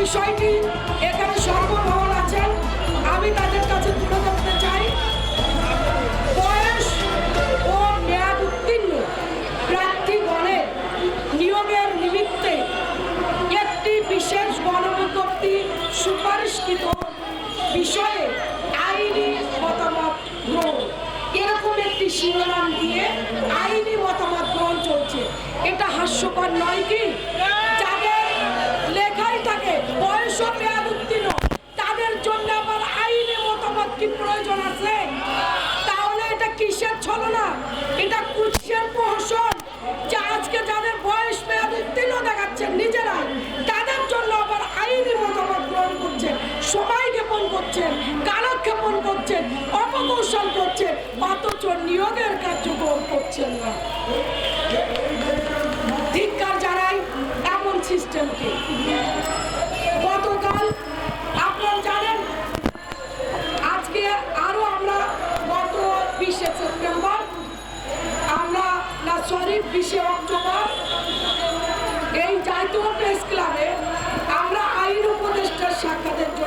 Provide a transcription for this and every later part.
বিষয়টি এখানে সর্বভবন আছেন আমি তাদের কাছে তুলে ধরতে চাই। বয়স ও মেয়াদ উত্তীর্ণ প্রার্থীগণের নিয়োগের নিমিত্তে একটি বিশেষ গণবিজ্ঞপ্তি সুপারিশকৃত বিষয়ে আইনি মতামত গ্রহণ। এরকম একটি শিরোনাম দিয়ে আইনি মতামত গ্রহণ চলছে। এটা হাস্যকর নয় কি যাদের লেখাই থাকে বয়স ও মেয়াদ উত্তীর্ণ তাদের জন্য আবার আইনি মতামত কি প্রয়োজন আছে? তাহলে এটা কিসের ছলনা? এটা কুৎসের প্রহসন। যে আজকে যাদের বয়স মেয়াদ উত্তীর্ণ দেখাচ্ছেন নিজেরা, তাদের জন্য আবার আইনি মতামত গ্রহণ করছেন সময় জ্ঞাপন করছেন কালক্ষেপণ করছেন অপকৌশল করছেন অথচ নিয়োগের কার্যক্রম করছেন না। ধিক্কার জানাই এমন সিস্টেমকে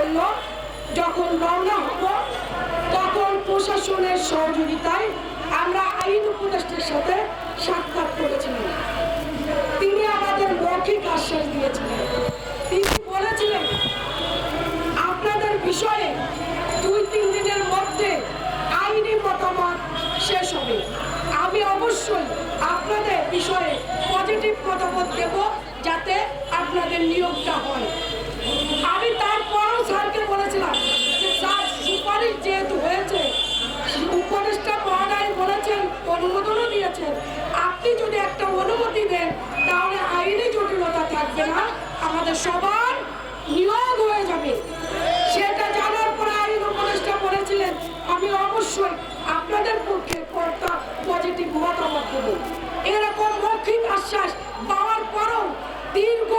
জন্য যখন রওনা হব তখন প্রশাসনের সহযোগিতায় আমরা আইন উপদেষ্টার সাথে সাক্ষাৎ করেছিলাম তিনি আমাদের মৌখিক আশ্বাস দিয়েছিলেন তিনি বলেছিলেন আপনাদের বিষয়ে দুই তিন দিনের মধ্যে আইনি মতামত শেষ হবে আমি অবশ্যই আপনাদের বিষয়ে পজিটিভ মতামত দেব যাতে আপনাদের নিয়োগটা হয় আমি তারপরও স্যারকে বলেছিলাম যে স্যার সুপারিশ যেহেতু হয়েছে উপদেষ্টা মহোদয় বলেছেন অনুমোদনও দিয়েছেন আপনি যদি একটা অনুমতি দেন, তাহলে আইনি জটিলতা থাকবে না। আমাদের সবার নিয়োগ হয়ে যাবে। সেটা জানার পরে আইন উপদেষ্টা করেছিলেন আমি অবশ্যই আপনাদের পক্ষে কর্তা পজিটিভ মতামত দেব। এরকম মৌখিক আশ্বাস পাওয়ার পরেও দীর্ঘ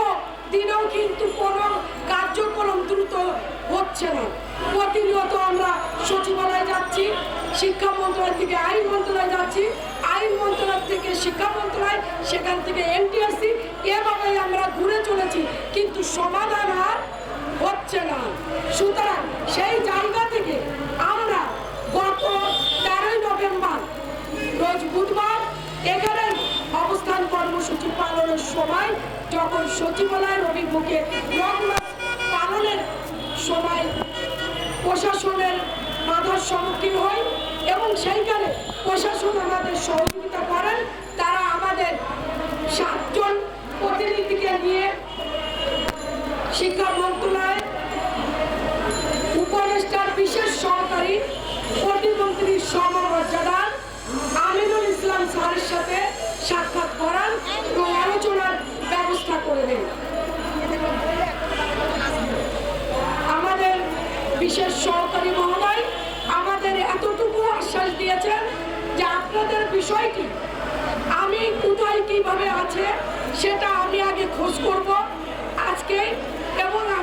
দিনেও কিন্তু কোনো কার্যক্রম দ্রুত হচ্ছে না। প্রতিনিয়ত আমরা সচিবালয়ে যাচ্ছি, শিক্ষা মন্ত্রণালয় থেকে আইন মন্ত্রণালয় যাচ্ছি আইন মন্ত্রণালয় থেকে শিক্ষা মন্ত্রণালয় সেখান থেকে এনটিআরসি এভাবেই আমরা ঘুরে চলেছি কিন্তু সমাধান আর হচ্ছে না। সুতরাং সেই জায়গা থেকে আমরা গত তেরোই নভেম্বর, রোজ বুধবার এখানে অবস্থান কর্মসূচি পালনের সময় যখন সচিবালয়ের অভিমুখে পালনের সময় প্রশাসনের বাধার সম্মুখীন হই এবং সেইখানে প্রশাসন আমাদের সহযোগিতা করেন, তারা আমাদের সাতজন প্রতিনিধিকে নিয়ে শিক্ষা মন্ত্রণালয়, উপদেষ্টার বিশেষ সহকারী প্রতিমন্ত্রীর সমমর্যাদার আমিনুল ইসলাম স্যারের সাথে সাক্ষাৎ করান এবং আলোচনার ব্যবস্থা করে দেন। আমাদের বিশেষ সহকারী মহোদয় আমাদের এতটুকু আশ্বাস দিয়েছেন যে আপনাদের বিষয়টি আমি কোথায় কীভাবে আছে সেটা আমি আগে খোঁজ করব। আজকে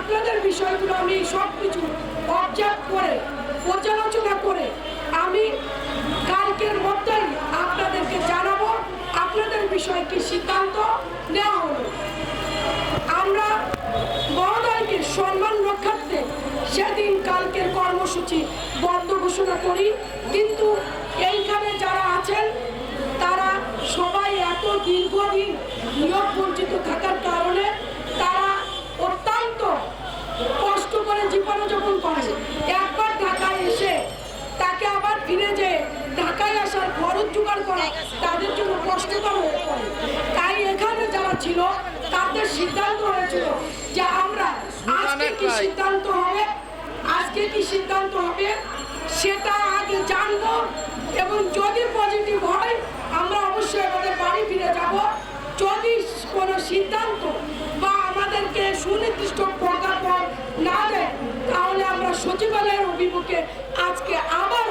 আপনাদের বিষয়গুলো আমি সব কিছু অবজার্ভ করে, পর্যালোচনা করে আমি কালকের মধ্যেই আপনাদেরকে জানাব, আপনাদের বিষয়ে কি সিদ্ধান্ত নেওয়া হলো। আমরা মহোদয়কে সম্মান রক্ষার্থে সেদিন কালকের কর্মসূচি বন্ধ ঘোষণা করি, কিন্তু এইখানে যারা আছেন, তারা সবাই এত দীর্ঘদিন নিয়োগ বঞ্চিত থাকার খরচ জোগাড় করা তাদের জন্য কষ্টকর হয়ে পড়ে। তাই এখানে যারা ছিল তাদের সিদ্ধান্ত হয়েছিল যে আমরা আজকে কি সিদ্ধান্ত হবে আজকে কি সিদ্ধান্ত হবে সেটা আগে জানব এবং যদি পজিটিভ হয় আমরা অবশ্যই আমাদের বাড়ি ফিরে যাব। যদি কোনো সিদ্ধান্ত বা আমাদেরকে সুনির্দিষ্ট প্রজ্ঞাপন না দেয় তাহলে আমরা সচিবালয়ের অভিমুখে আজকে আবারও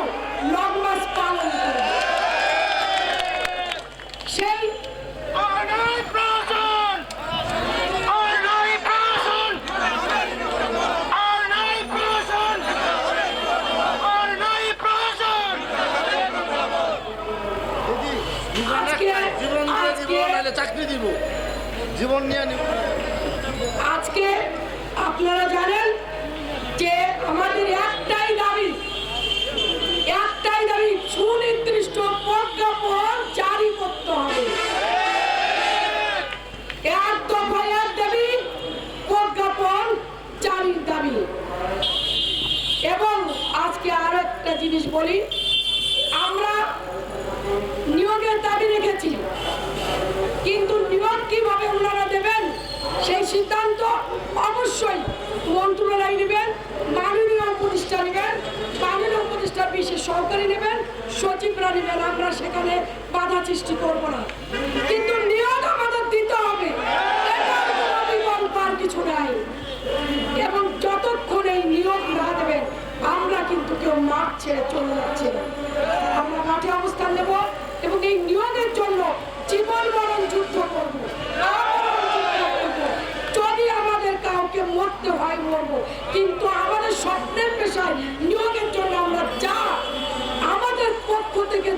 জীবন নিয়ে আজকে আপনারা জানেন যে আমাদের একটাই দাবি একটাই দাবি, সুনির্দিষ্ট প্রজ্ঞাপন জারি করতে হবে। এক প্রজ্ঞাপন দাবি। এবং আজকে জিনিস বলি সিদ্ধান্ত অবশ্যই মন্ত্রণালয় নেবেন, মাননীয় উপদেষ্টা নেবেন, মাননীয় উপদেষ্টা বিশেষ সহকারী নেবেন, সচিবরা নেবেন, আমরা সেখানে বাধা সৃষ্টি করব না। কিন্তু নিয়োগ আমাদের দিতে হবে। কিছু নাই। এবং যতক্ষণ এই নিয়োগ না দেবেন, আমরা কিন্তু কেউ মাঠ ছেড়ে চলে যাচ্ছে না আমরা মাঠে অবস্থান নেব এবং এই নিয়োগের জন্য জীবন মরণ যুদ্ধ করব আমরণ যুদ্ধ করব। যদি আমাদের কাউকে মরতে হয় মরব কিন্তু আমাদের স্বপ্নের পেশায় নিয়োগের জন্য আমরা যা আমাদের পক্ষ থেকে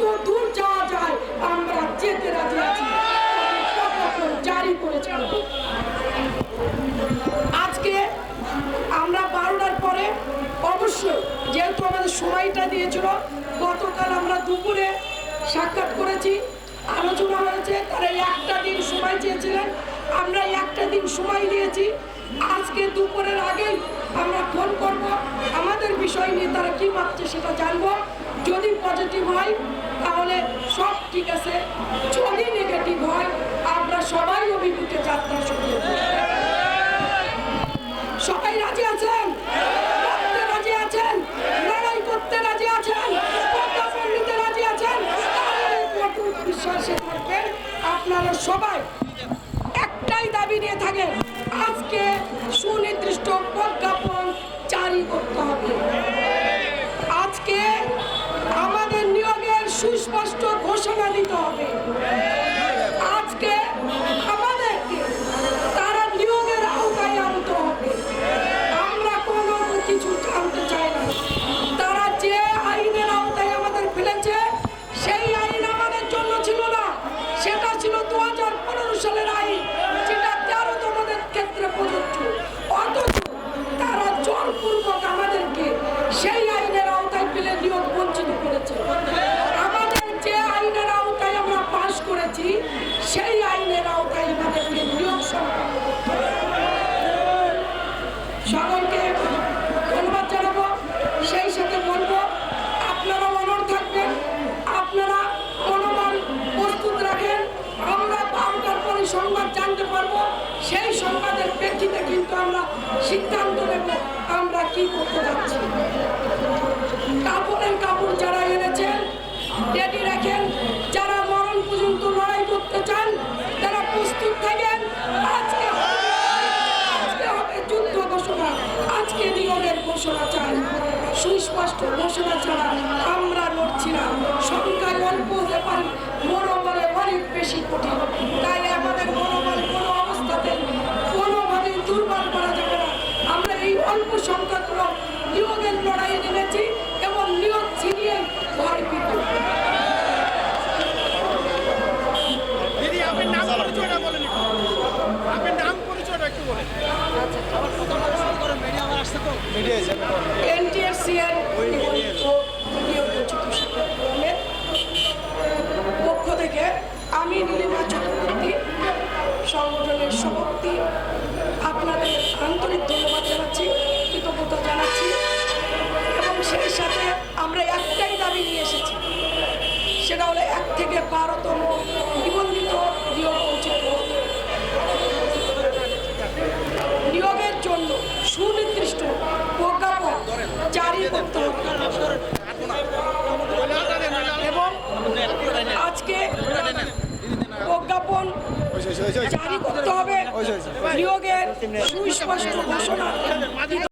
যত দূর যাওয়া যায়, আমরা যেতে রাজি আছি। জারি করে ছাড়বো আজকে আমরা বারোটার পরে অবশ্যই যেহেতু আমাদের সময়টা দিয়েছিল, গতকাল আমরা দুপুরে সাক্ষাৎ করেছি, আলোচনা হয়েছে, তারা একটা দিন সময় চেয়েছিলেন, আমরা একটা দিন সময় দিয়েছি। আজকে দুপুরের আগেই আমরা ফোন করব, আমাদের বিষয় নিয়ে তারা কি ভাবছে সেটা জানব। যদি পজিটিভ হয়, তাহলে সব ঠিক আছে। যদি নেগেটিভ হয়, আমরা সবাই অভিমুখে যাত্রা শুরু সবাই রাজি আছেন? রাজি আছেন? করতে রাজি রাজি আছেন? আপনারা সবাই সকলকে ধন্যবাদ জানাব। সেই সাথে বলব, আপনারা অনর থাকবেন, আপনারা মনোবল প্রস্তুত রাখেন। আমরা বারোটার পরে সংবাদ জানতে পারব। সেই সংবাদের প্রেক্ষিতে কিন্তু আমরা সিদ্ধান্ত নেব, আমরা কি করতে যাচ্ছি কাপড়ের কাপড় যারা এনেছেন রেডি রাখেন যারা মরণ পর্যন্ত লড়াই করতে চান তারা প্রস্তুত থাকেন আজকে হবে- আজকে হবে যুদ্ধ ঘোষণা আজকে নিয়োগের ঘোষণা চাই সুস্পষ্ট ঘোষণা ছাড়া সংগঠনের আপনাদের আন্তরিক ধন্যবাদ জানাচ্ছি, কৃতজ্ঞতা জানাচ্ছি। এবং সেই সাথে আমরা একটাই দাবি নিয়ে এসেছি। সেটা হলো এক থেকে বারোতম নিবন্ধিত নিয়োগ উচিত নিয়োগের জন্য সুনির্দিষ্ট প্রজ্ঞাপন জারি করতে হবে এবং আজকে প্রজ্ঞাপন জারি করতে হবে। নিয়োগের সুস্পষ্ট ঘোষণা।